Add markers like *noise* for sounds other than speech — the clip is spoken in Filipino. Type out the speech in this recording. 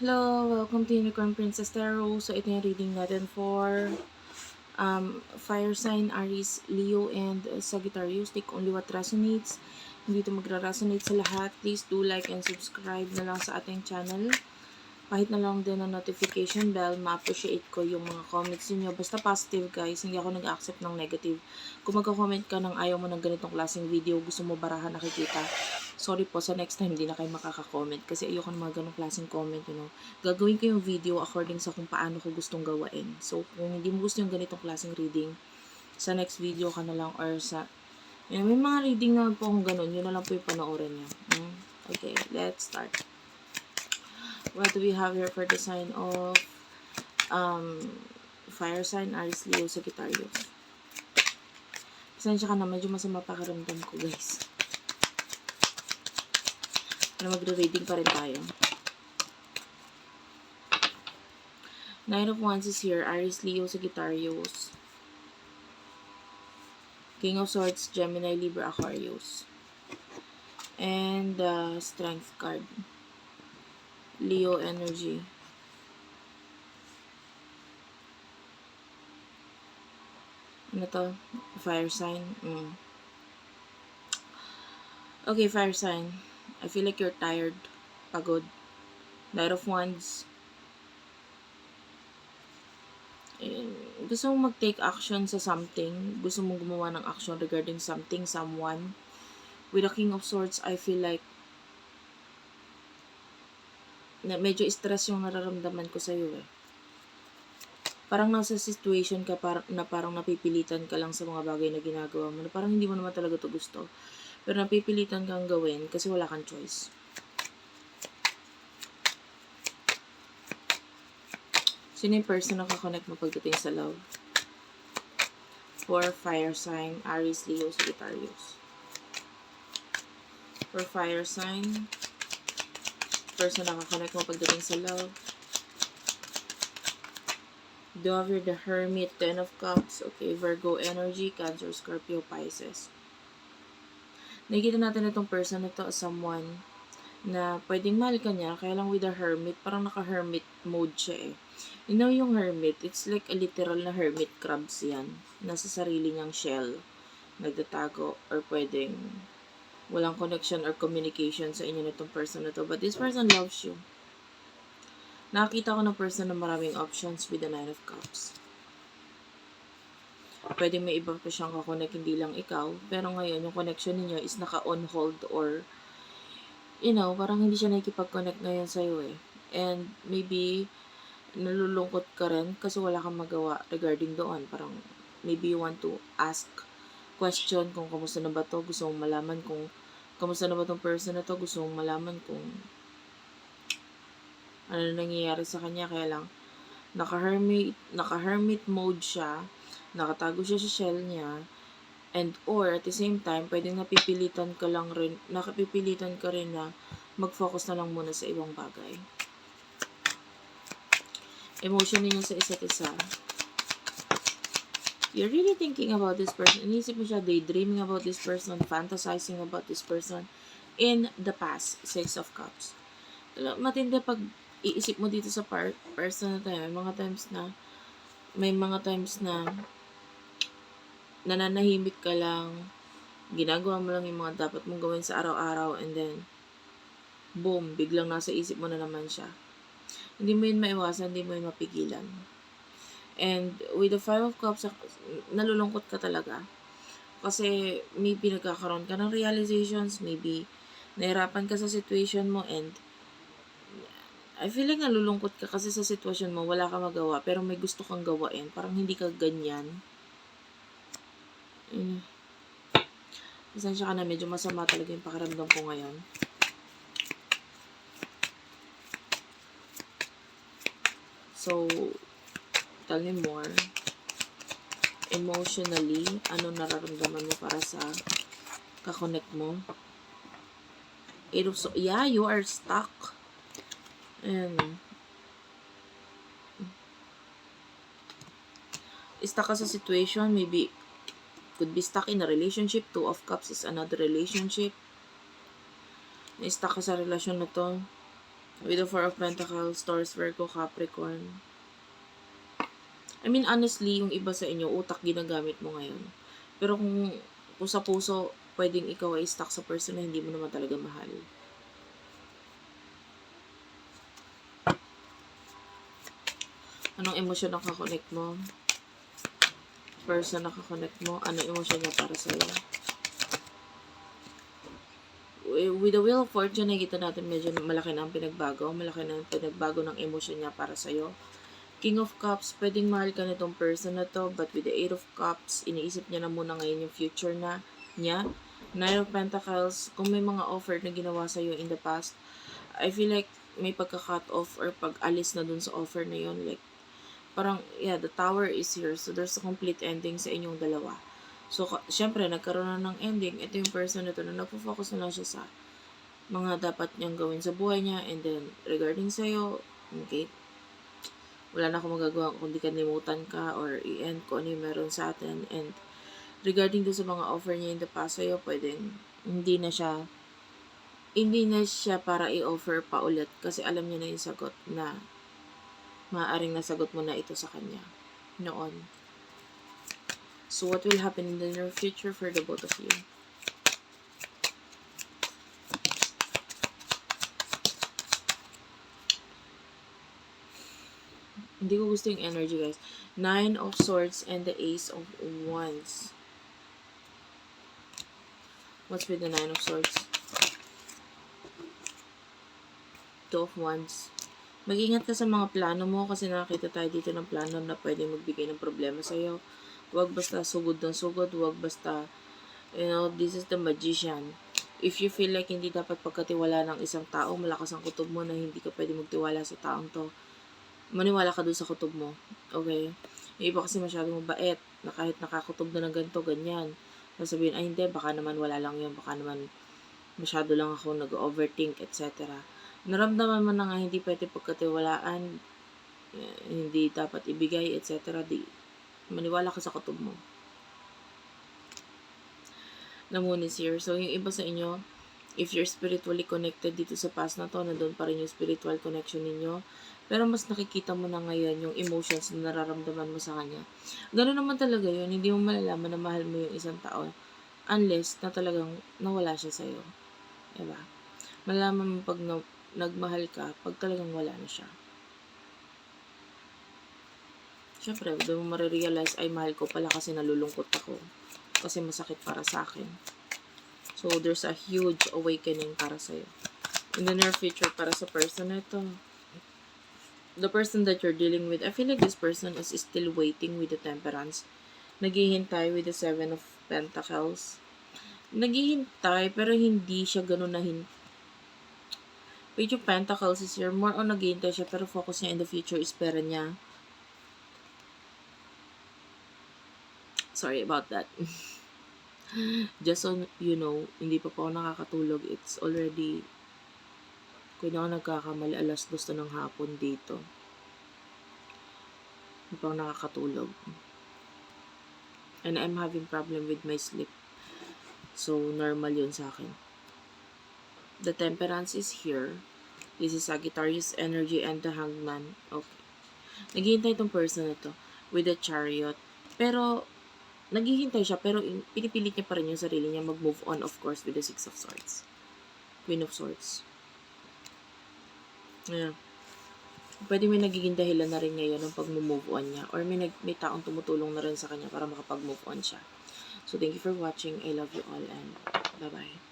Hello, welcome to Unicorn Princess Tarot. So, ito yung reading natin for um, Fire Sign, Aries, Leo, and Sagittarius. Take only what resonates. Hindi ito magra-resonate sa lahat. Please do like and subscribe na lang sa ating channel. Kahit na lang din ang notification bell, ma-appreciate ko yung mga comments niyo. Basta positive guys, hindi ako nag-accept ng negative. Kung magka-comment ka ng ayaw mo ng ganitong klaseng video, gusto mo barahan nakikita, sorry po, sa next time hindi na kayo makaka-comment kasi ayoko ng mga ganong klaseng comment, you know. Gagawin ko yung video according sa kung paano ko gustong gawain. So, kung hindi mo gusto yung ganitong klaseng reading, sa next video ka na lang or sa yun, may mga reading naman po kung ganun, yun na lang po yung panoorin niyo. Hmm? Okay, let's start. What do we have here for the sign of um, fire sign, Aries, Leo, Sagittarius? Pasensya ka na, medyo masama pakiramdam ko, guys. Pero magre-reading pa rin tayo. Nine of Wands is here. Aries, Leo, Sagittarius. King of Swords, Gemini, Libra, Aquarius. And uh, Strength card. Leo energy. Ano to? Fire sign? Mm. Okay, fire sign. I feel like you're tired. Pagod. Knight of Wands. Gusto mong mag-take action sa something. Gusto mong gumawa ng action regarding something, someone. With the King of Swords, I feel like na medyo stress yung nararamdaman ko sa'yo eh. Parang nasa situation ka par na parang napipilitan ka lang sa mga bagay na ginagawa mo. Na parang hindi mo naman talaga to gusto. Pero napipilitan kang gawin kasi wala kang choice. Sino yung person na kakonect mo pagdating sa love? For fire sign, Aries, Leo, Sagittarius. For fire sign, person na kakonect mo pagdating sa love. Dover, the Hermit, Ten of Cups. Okay, Virgo energy, Cancer, Scorpio, Pisces. Nakikita natin itong person na to as someone na pwedeng mahal ka niya, kaya lang with the hermit, parang naka-hermit mode siya eh. You know yung hermit, it's like a literal na hermit crabs yan. Nasa sarili niyang shell, nagtatago, or pwedeng walang connection or communication sa inyo nitong person na to. But this person loves you. Nakakita ko ng person na maraming options with the Nine of Cups. Pwede may iba pa siyang kakonect, hindi lang ikaw. Pero ngayon, yung connection ninyo is naka-on hold or, you know, parang hindi siya nakikipag-connect ngayon sa'yo eh. And maybe, nalulungkot ka rin kasi wala kang magawa regarding doon. Parang, maybe you want to ask question kung kamusta na ba to, gusto mong malaman kung kamusta na ba tong person na to, gusto mong malaman kung ano na nangyayari sa kanya, kaya lang naka-hermit, naka-hermit mode siya, nakatago siya sa shell niya, and or at the same time, pwedeng napipilitan ka lang rin, nakapipilitan ka rin na mag-focus na lang muna sa ibang bagay. Emotion niya sa isa't isa you're really thinking about this person. Inisip mo siya, daydreaming about this person, fantasizing about this person in the past. Six of Cups. Matindi pag iisip mo dito sa part, person na tayo. May mga times na, may mga times na nananahimik ka lang, ginagawa mo lang yung mga dapat mong gawin sa araw-araw, and then, boom, biglang nasa isip mo na naman siya. Hindi mo yun maiwasan, hindi mo yun mapigilan. And with the Five of Cups, nalulungkot ka talaga. Kasi maybe nagkakaroon ka ng realizations, maybe nahirapan ka sa situation mo and I feel like nalulungkot ka kasi sa sitwasyon mo, wala ka magawa, pero may gusto kang gawain. Parang hindi ka ganyan. Mm. Pasensya ka na, medyo masama talaga yung pakiramdam ko ngayon. So, tell me more. Emotionally, ano nararamdaman mo para sa kakonect mo? So yeah, you are stuck. And stuck ka sa situation, maybe could be stuck in a relationship. Two of Cups is another relationship. Na-stuck ka sa relasyon na to. With the Four of Pentacles, Taurus, Virgo, Capricorn. I mean, honestly, yung iba sa inyo, utak ginagamit mo ngayon. Pero kung, kung sa puso, pwedeng ikaw ay stuck sa person na hindi mo naman talaga mahal. Anong emosyon nakakonect mo? Person nakakonect mo? Anong emosyon niya para sa'yo? with the Wheel of Fortune, nakikita natin medyo malaki na ang pinagbago. Malaki na ang pinagbago ng emosyon niya para sa'yo. King of Cups, pwedeng mahal ka nitong person na to, but with the Eight of Cups, iniisip niya na muna ngayon yung future na niya. Nine of Pentacles, kung may mga offer na ginawa sa'yo in the past, I feel like may pagka-cut off or pag-alis na dun sa offer na yon Like, parang, yeah, the tower is here. So, there's a complete ending sa inyong dalawa. So, syempre, nagkaroon na ng ending. Ito yung person na to na nagpo-focus na lang siya sa mga dapat niyang gawin sa buhay niya. And then, regarding sa'yo, okay, wala na akong magagawa kundi kalimutan ka or i-end ko ano meron sa atin. And regarding do sa mga offer niya in the past sa'yo, pwedeng hindi na siya hindi na siya para i-offer pa ulit kasi alam niya na yung sagot na maaaring nasagot mo na ito sa kanya noon. So, what will happen in the near future for the both of you? Hindi ko gusto yung energy, guys. Nine of Swords and the Ace of Wands. What's with the Nine of Swords? Two of Wands. Mag-ingat ka sa mga plano mo kasi nakakita tayo dito ng plano na pwedeng magbigay ng problema sa'yo. Huwag basta sugod ng sugod. Huwag basta, you know, this is the magician. If you feel like hindi dapat pagkatiwala ng isang tao, malakas ang kutob mo na hindi ka pwede magtiwala sa taong to, maniwala ka dun sa kutob mo. Okay? Yung iba kasi masyadong mabait na kahit nakakutob na ng ganito, ganyan. Sasabihin, ay hindi, baka naman wala lang yun, baka naman masyado lang ako nag-overthink, etc. Naramdaman mo na nga hindi pwede pagkatiwalaan, eh, hindi dapat ibigay, etc. Di, maniwala ka sa kutob mo. The moon is here. So, yung iba sa inyo, if you're spiritually connected dito sa past na to, nandun pa rin yung spiritual connection ninyo. Pero mas nakikita mo na ngayon yung emotions na nararamdaman mo sa kanya. Ganun naman talaga yun. Hindi mo malalaman na mahal mo yung isang tao unless na talagang nawala siya sa'yo. Diba? Malalaman mo pag na, nagmahal ka pag talagang wala na siya. Siyempre, doon mo marirealize, ay mahal ko pala kasi nalulungkot ako. Kasi masakit para sa akin. So, there's a huge awakening para sa'yo. In the near future, para sa person na ito, the person that you're dealing with, I feel like this person is still waiting with the temperance. Naghihintay with the seven of pentacles. Naghihintay, pero hindi siya ganun na hin Page of Pentacles is here. More on naghihintay siya, pero focus niya in the future is pera niya. Sorry about that. *laughs* Just so you know, hindi pa po ako nakakatulog. It's already kung ako nagkakamali, alas gusto ng hapon dito. Hindi ako nakakatulog. And I'm having problem with my sleep. So, normal yun sa akin. The temperance is here. This is Sagittarius energy and the hangman. Okay. Naghihintay itong person na to with the chariot. Pero, naghihintay siya pero in- pinipilit niya pa rin yung sarili niya mag-move on of course with the Six of Swords. Queen of Swords. Yeah. Pwede may nagiging dahilan na rin ngayon ng pag-move on niya or may, nag, may taong tumutulong na rin sa kanya para makapag-move on siya. So, thank you for watching. I love you all and bye-bye.